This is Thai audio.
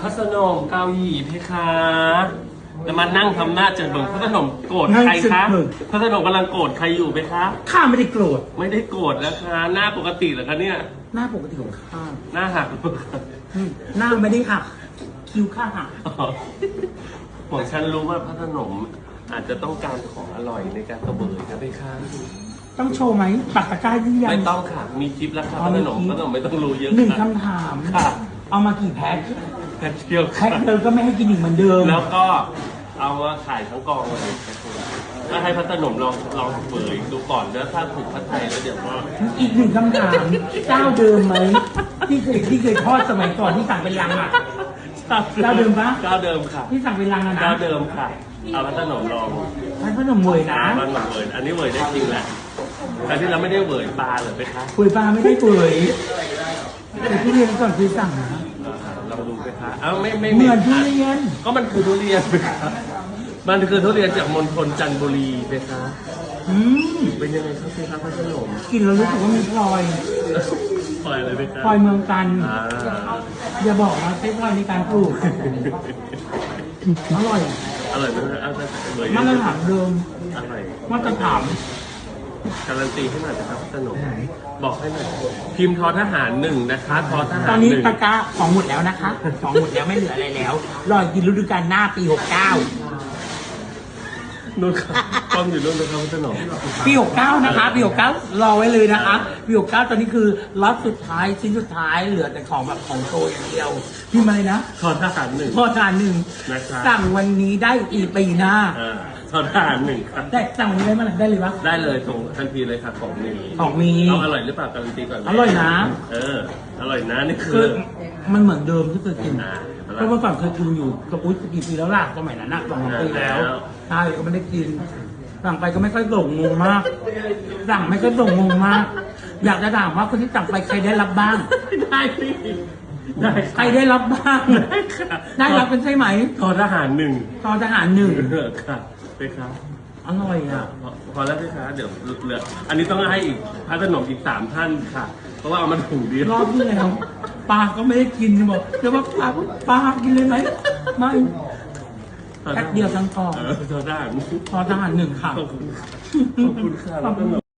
พระสนมเกาหลีเพคะจะมานั่งทำหน้าเจิดเบิงพระสนมโกรธใครคะพระสนมกำลังโกรธใครอยู่ไหมคะ ข้าไม่ได้โกรธ ไม่ได้โกรธนะคะ หน้าปกติเหรอคะเนี่ย หน้าปกติของข้า หน้าหักอืมหน้าไม่ได้หัก คิ้วข้าหักอ๋อผมฉันรู้ว่าพระสนมอาจจะต้องการของอร่อยในการกระเบยนะเพคะต้องโชว์ไหมปักตะกร้าที่ยังไม่ต้องค่ะ มีคลิปแล้วค่ะอ๋พอระสนมมีคลิปพระสนมไม่ต้องรู้เยอะหนึ่งค่ะคำถาม ค่ะ เอามากี่แพ็ค แค่เที่ยวแพ็คเดิมก็ไม่ให้กินอีกเหมือนเดิมแล้วก็เอามาขายทั้งกองเลยถ้าให้พระสนมลองลองเบยดูก่อนแล้วถ้าถูกพระไทยแล้วเดี๋ยวก็อีกหนึ่งคำถามเจ้าเดิมไหมที่เคยที่เคยทอดสมัยก่อนที่สั่งเป็นลังอะเจ้าเดิมปะเจ้าเดิมค่ะที่สั่งเป็นลังอะนะเจ้าเดิมค่ะเอาพระสนมลองท่านพนมเวยนะมันหนมเวยอันนี้เวยได้จริงแหละแต่ที่เราไม่ได้เวยปลาเหรอไปคะเวยปลาไม่ได้เวยแต่ทุเรียนก่อนเคยสั่งนะ ลองดูไปคะเอ้าไม่ไม่เหมือนทุเรียน ก็มันคือทุเรียนไปคะมันคือทุเรียนจากมณฑลจันทบุรีไปคะอืมเป็นยังไงครับพี่ครับพระสนมกินแล้วรู้สึกว่ามีพลอยปล่อยเลยไปคะพลอยเมืองกันอ่าอย่าบอกนะใช้พลอยในการปลูกอร่อยอร่อยไหมเอาแต่เวยมาตรฐานเดิมอร่อยมาตรฐาน การันตีให้หน่อยนะครับสนุกบอกให้หน่อยพิมพ์ทอทหารหนึ่งนะคะทอทหารตอนนี้หนึ่ง ตะกร้าของหมดแล้วนะคะ ของหมดแล้วไม่เหลืออะไรแล้ว รอกินฤดูกาลหน้าปี69นู่นครับกล้องอยู่นู่นนะครับสนุกปี69นะคะปี69รอไว้เลยนะคะปี69ตอนนี้คือล็อตสุดท้ายชิ้นสุดท้ายเหลือแต่ของแบบของโตอย่างเดียวพิมพ์มาเลยนะทอทหารหนึ่ง พอทานหนึ่งนะครับสั่งวันนี้ได้อีกปีหน้า อ่า ทอทหารหนึ่งครับ ได้สั่งวันนี้ได้เมื่อไหร่ได้เลยวะ ได้เลยส่งทันทีเลยค่ะของนี้ของมีเอาอร่อยหรือเปล่าการันตีก่อนไหมอร่อยนะ เออ อร่อยนะนี่คืคืออมันเหมือนเดิมที่เคยกิน อ่าเพราะเมื่อก่อนเคยกินอยู่กระปุ้ยกี่ปีแล้วล่ะสมัยนั้นนะสองสามปีแล้วแล้วใช่ก็ไม่ได้กิน สั่งไปก็ไม่ค่อยส่งงงมาก สั่งไม่ค่อยส่งงงมาก อยากจะถามว่าคนที่สั่งไปใครได้รับบ้างได้สิ ได้ใครได้รับบ้างได้ค่ะได้รับเป็นใช่ไหมทอทหารหนึ่งตอนทหารหนึ่งเออค่ะไปครับอร่อยอะ พอพอแล้วพี่คะเดี๋ยวเหลืออันนี้ต้องให้อีกพระขนมอีกสามท่านค่ะ เพราะว่าเอามาถุงเดียวรอบที่แล้วปลาก็ไม่ได้กินบอกจะว่าปลาปลากินเลยไหมไม่แค่เดียวทั้งกล่องเออทอทหารพอทหารหนึ่งค่ะขอบคุณขอบคุณค่ะขอบคุณ